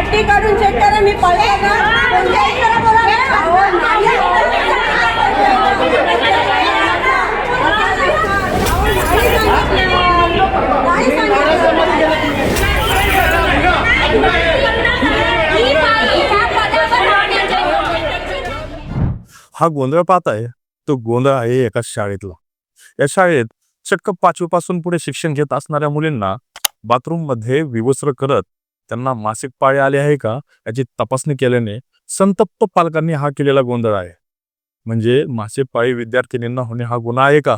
पट्टी काढून चेक करा मी हा गोंधळ पाहताय तो गोंधळ आहे एका शाळेतला. या शाळेत चक्क पाचवीपासून पुढे शिक्षण घेत असणाऱ्या मुलींना बाथरूममध्ये विवस्त्र करत त्यांना मासिक पाळी आले आहे का? याची तपासणी केल्याने संतप्त पालकांनी हा केलेला गोंधळ आहे. म्हणजे मासिक पाळी विद्यार्थिनींना होणे हा गुन्हा आहे का?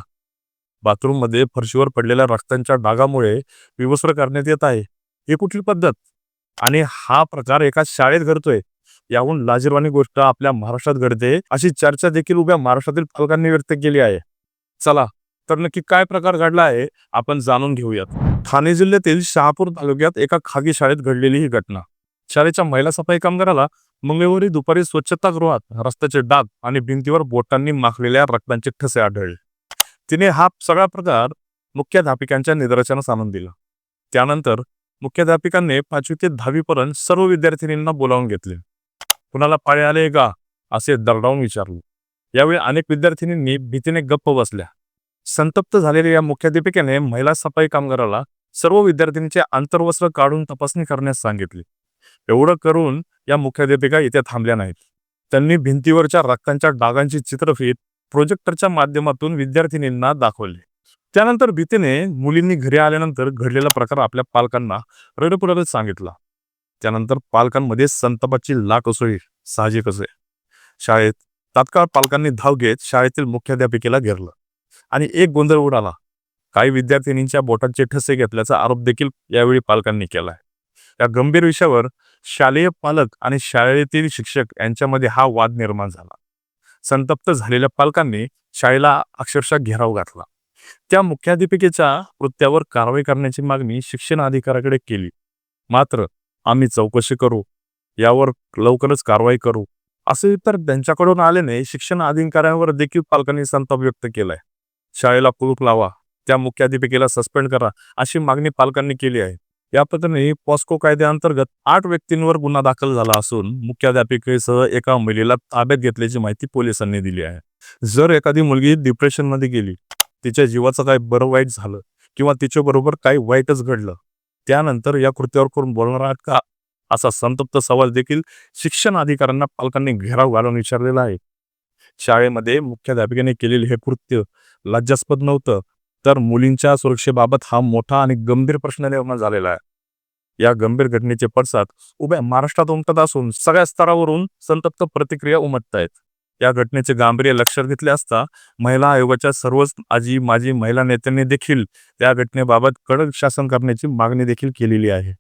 बाथरूममध्ये फरशीवर पडलेल्या रक्तांच्या डागामुळे विवस्त्र करण्यात येत आहे. ही कुठली पद्धत? आणि हा प्रकार एका शाळेत घडतोय. याहून लाजीरवाणी गोष्ट आपल्या महाराष्ट्रात घडते अशी चर्चा देखील उभ्या महाराष्ट्रातील पालकांनी व्यक्त केली आहे. चला तर नक्की काय प्रकार घडला आहे आपण जाणून घेऊयात. ठाणे जिल्ह्यातील शहापूर तालुक्यात एका खागी शाळेत घडलेली ही घटना. शाळेच्या महिला सफाई कामगाराला मंगळवारी दुपारी स्वच्छतागृहात रस्त्याचे डाग आणि भिंतीवर बोटांनी माखलेल्या रक्तांचे ठसे आढळले. तिने हा सगळा प्रकार मुख्याध्यापिकांच्या निदर्शनास आणून दिला. त्यानंतर मुख्याध्यापिकांनी पाचवी ते दहावीपर्यंत सर्व विद्यार्थिनींना बोलावून घेतले. कुणाला पाळी आले का? असे दरडावून विचारले. यावेळी अनेक विद्यार्थिनींनी भीतीने गप्प बसल्या. संतप्त झालेल्या या मुख्याध्यापिकेने महिला सफाई कामगाराला सर्व विद्यार्थ्यांचे आंतरवस्त्र काढून तपासणी करण्यास सांगितले. एवढं करून या मुख्याध्यापिका इथे थांबल्या नाहीत. त्यांनी भिंतीवरच्या रक्तांच्या डागांची चित्रफीत प्रोजेक्टरच्या माध्यमातून विद्यार्थिनींना दाखवले. त्यानंतर भीतीने मुलींनी घरी आल्यानंतर घडलेला प्रकार आपल्या पालकांना रडपुरडत सांगितला. त्यानंतर पालकांमध्ये संतापाची लाट उसळली. साहजिकच आहे. शाळेत तात्काळ पालकांनी धाव घेत शाळेतील मुख्याध्यापिकेला घेरलं. आणि एक गोंधळ उडाला. काही विद्यार्थिनींच्या बोटांचे ठसे घेतल्याचा आरोप देखील यावेळी पालकांनी केला आहे या गंभीर विषयावर शालेय पालक आणि शाळेतील शिक्षक यांच्यामध्ये हा वाद निर्माण झाला. संतप्त झालेल्या पालकांनी शाळेला अक्षरशः घेराव घातला. त्या मुख्याध्यापिकेच्या कृत्यावर कारवाई करण्याची मागणी शिक्षण अधिकाऱ्याकडे केली. मात्र आम्ही चौकशी करू यावर लवकरच कारवाई करू असे तर त्यांच्याकडून आल्याने शिक्षण अधिकाऱ्यांवर देखील पालकांनी संताप व्यक्त केलाय. शाळेला कुलूप लावा त्या मुख्याध्यापिकेला सस्पेंड करा अशी मागणी पालकांनी केली आहे. या प्रकरणी पॉस्को कायद्याअंतर्गत आठ व्यक्तींवर गुन्हा दाखल झाला असून मुख्याध्यापिकेसह एका महिलेला ताब्यात घेतल्याची माहिती पोलिसांनी दिली आहे. जर एखादी मुलगी डिप्रेशनमध्ये गेली तिच्या जीवाचं काही बरं वाईट झालं किंवा तिच्याबरोबर काही वाईटच घडलं त्यानंतर या कृत्यावर करून बोलणार आहात का? असा संतप्त सवाल देखील शिक्षण अधिकाऱ्यांना पालकांनी घेराव घालून विचारलेला आहे. शाळेमध्ये मुख्याध्यापिकेने केलेले हे कृत्य लज्जास्पद नव्हतं तर मुलींच्या सुरक्षेबाबत हा मोठा आणि गंभीर प्रश्न निर्माण झालेला आहे. या गंभीर घटनेचे पडसाद उभ्या महाराष्ट्रात उमटत असून सगळ्या स्तरावरून संतप्त प्रतिक्रिया उमटत आहेत. या घटनेचे गांभीर्य लक्षात घेतले असता महिला आयोगाच्या सर्वच आजी माजी महिला नेत्यांनी देखील त्या घटनेबाबत कडक शासन करण्याची मागणी देखील केलेली आहे.